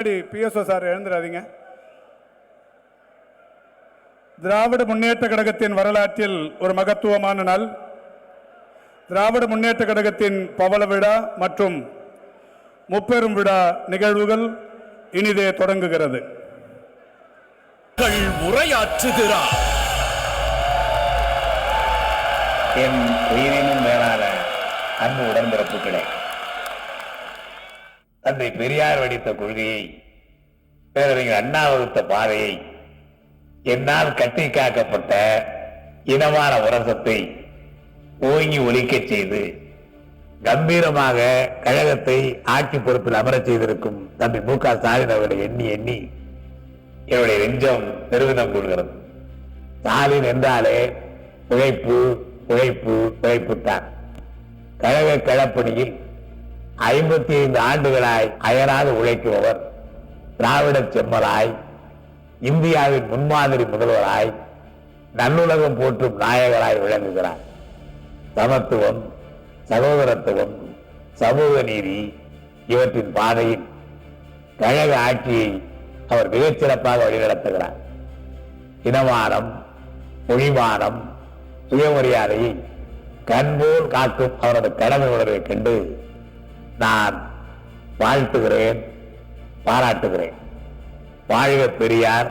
PSO sir எழுந்துடாதீங்க Dravida Munnetra கழகத்தின் வரலாற்றில் ஒரு மகத்துவமான நாள். திராவிட முன்னேற்ற கழகத்தின் பவள விழா மற்றும் முப்பெரும் விழா நிகழ்வுகள் இனிதே தொடங்குகிறது. மக்கள் உரையாற்றுகிறார் என் உயிரினும் மேலான அன்பு உடன்பிறப்புகளே. தந்தை பெரியார் வடித்த கொள்கையை பேரறிஞர் அண்ணா வகுத்த பாதையை என்னால் கட்டி காக்கப்பட்ட இனமான உரசத்தை ஓங்கி ஒழிக்கச் செய்து கம்பீரமாக கழகத்தை ஆட்சி பொறுப்பில் அமரச் செய்திருக்கும் தம்பி மு க ஸ்டாலின் அவர்களை எண்ணி எண்ணி என்னுடைய நெஞ்சம் பெருமிதம் கொள்கிறது ஸ்டாலின் என்றாலே உழைப்பு உழைப்பு உழைப்புத்தான். கழக களப்பணியில் ஐம்பத்தி ஐந்து ஆண்டுகளாய் அயராது உழைக்குபவர் திராவிட செம்மராய் இந்தியாவின் முன்மாதிரி முதல்வராய் நல்லுலகம் போற்றும் நாயகராய் விளங்குகிறார். சமத்துவம் சகோதரத்துவம் சமூக நீதி இவற்றின் பாதையில் கழக ஆட்சியை அவர் மிகச்சிறப்பாக வழிநடத்துகிறார். இனவானம் மொழிமானம் சுயமரியாதையை கண்போல் காக்கும் அவரது கடமை உணர்வை கண்டு நான் வாழ்த்துகிறேன் பாராட்டுகிறேன். வாழ்க பெரியார்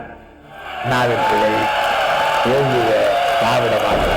நாவின் பிள்ளை ஓங்குக திராவிட மாநில